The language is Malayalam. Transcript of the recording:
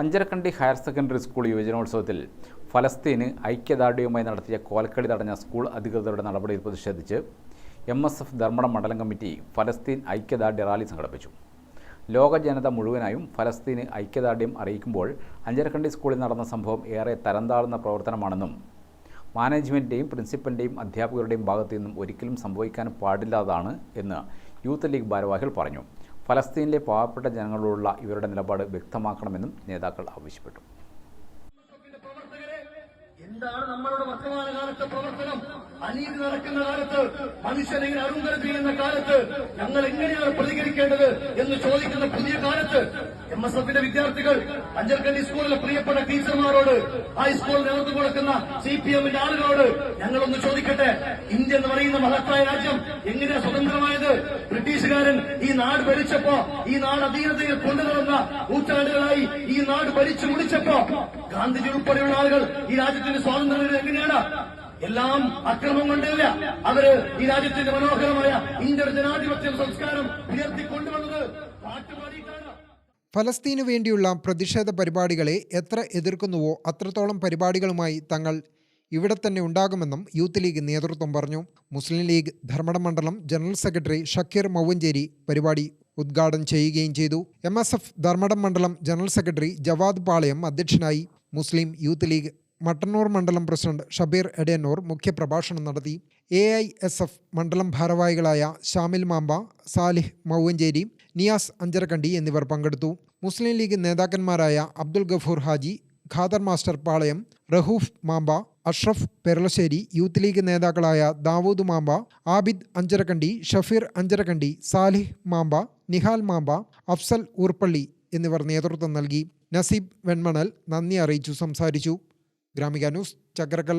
അഞ്ചരക്കണ്ടി ഹയർ സെക്കൻഡറി സ്കൂൾ യുവജനോത്സവത്തിൽ ഫലസ്തീന് ഐക്യദാർഢ്യവുമായി നടത്തിയ കോൽക്കളി തടഞ്ഞ സ്കൂൾ അധികൃതരുടെ നടപടിയിൽ പ്രതിഷേധിച്ച് എം എസ് എഫ് ധർമ്മടം മണ്ഡലം കമ്മിറ്റി ഫലസ്തീൻ ഐക്യദാർഢ്യ റാലി സംഘടിപ്പിച്ചു. ലോക ജനത മുഴുവനായും ഫലസ്തീന് ഐക്യദാർഢ്യം അറിയിക്കുമ്പോൾ അഞ്ചരക്കണ്ടി സ്കൂളിൽ നടന്ന സംഭവം ഏറെ തരംതാഴ്ന്ന പ്രവർത്തനമാണെന്നും മാനേജ്മെന്റിന്റെയും പ്രിൻസിപ്പലിന്റെയും അധ്യാപകരുടെയും ഭാഗത്തു നിന്നും ഒരിക്കലും സംഭവിക്കാൻ പാടില്ലാതാണ് എന്ന് യൂത്ത് ലീഗ് ഭാരവാഹികൾ പറഞ്ഞു. ഫലസ്തീനിലെ പാവപ്പെട്ട ജനങ്ങളോടുള്ള ഇവരുടെ നിലപാട് വ്യക്തമാക്കണമെന്നും നേതാക്കൾ ആവശ്യപ്പെട്ടു. എന്താണ് നമ്മളുടെ വർത്തമാനകാലത്തെ പ്രവർത്തനം? അനീതി നടക്കുന്ന കാലത്ത് മനുഷ്യനെങ്ങനെ അരുന്തരം ചെയ്യുന്ന കാലത്ത് ഞങ്ങൾ എങ്ങനെയാണ് പ്രതികരിക്കേണ്ടത് എന്ന് ചോദിക്കുന്ന പുതിയ കാലത്ത് എം എസ് എഫിന്റെ വിദ്യാർത്ഥികൾ അഞ്ചർക്കണ്ടി സ്കൂളിലെ പ്രിയപ്പെട്ട ടീച്ചർമാരോട് ഹൈസ്കൂൾ നേതൃത്വം കൊടുക്കുന്ന സി പി എമ്മിന്റെ ആളുകളോട് ഞങ്ങളൊന്ന് ചോദിക്കട്ടെ? ഇന്ത്യ എന്ന് പറയുന്ന മഹത്തായ രാജ്യം എങ്ങനെയാ സ്വതന്ത്രമായത്? ബ്രിട്ടീഷുകാരൻ ഈ നാട് ഭരിച്ചപ്പോ ഈ നാട് അധീനതയിൽ കൊണ്ടുനടന്ന നൂറ്റാണ്ടുകളായി ഈ നാട് ഭരിച്ചു മുടിച്ചപ്പോ ഗാന്ധിജി ഉൾപ്പെടെയുള്ള ആളുകൾ ഈ രാജ്യത്തിന് സ്വാതന്ത്ര്യം എങ്ങനെയാണ്? എല്ലാം അക്രമം കൊണ്ടല്ല. അവർ ഈ രാജ്യത്തിന്റെ മനോഹരമായ ഇന്ത്യൻ ജനാധിപത്യ സംസ്കാരം ഉയർത്തിക്കൊണ്ടുവന്നത്. പാട്ടുപാടിയിട്ടാണ്. ഫലസ്തീനു വേണ്ടിയുള്ള പ്രതിഷേധ പരിപാടികളെ എത്ര എതിർക്കുന്നുവോ അത്രത്തോളം പരിപാടികളുമായി തങ്ങൾ ഇവിടെ തന്നെ ഉണ്ടാകുമെന്നും യൂത്ത് ലീഗ് നേതൃത്വം പറഞ്ഞു. മുസ്ലിം ലീഗ് ധർമ്മടം മണ്ഡലം ജനറൽ സെക്രട്ടറി ഷക്കീർ മൗവഞ്ചേരി പരിപാടി ഉദ്ഘാടനം ചെയ്യുകയും ചെയ്തു. എം എസ് എഫ് ധർമ്മടം മണ്ഡലം ജനറൽ സെക്രട്ടറി ജവാദ് പാളയം അധ്യക്ഷനായി മുസ്ലിം യൂത്ത് ലീഗ് മട്ടന്നൂർ മണ്ഡലം പ്രസിഡന്റ് ഷബീർ എടയന്നൂർ മുഖ്യപ്രഭാഷണം നടത്തി. എ ഐ എസ് എഫ് മണ്ഡലം ഭാരവാഹികളായ ഷാമിൽ മാമ്പ സാലിഹ് മൗവഞ്ചേരി നിയാസ് അഞ്ചരക്കണ്ടി എന്നിവർ പങ്കെടുത്തു. മുസ്ലിം ലീഗ് നേതാക്കന്മാരായ Abdul Gafoor Haji Khader master Palayam Rahoof Mamba Ashraf Peralassery youth league നേതാക്കളായ ദാവൂദ് മാമ്പ ആബിദ് അഞ്ചരക്കണ്ടി ഷഫീർ അഞ്ചരക്കണ്ടി സാലിഹ് മാമ്പ നിഹാൽ മാമ്പ അഫ്സൽ ഊർപ്പള്ളി എന്നിവർ നേതൃത്വം നൽകി. നസീബ് വെൺമണൽ നന്ദി അറിയിച്ചു സംസാരിച്ചു. ഗ്രാമിക ന്യൂസ് ചക്രക്കൽ.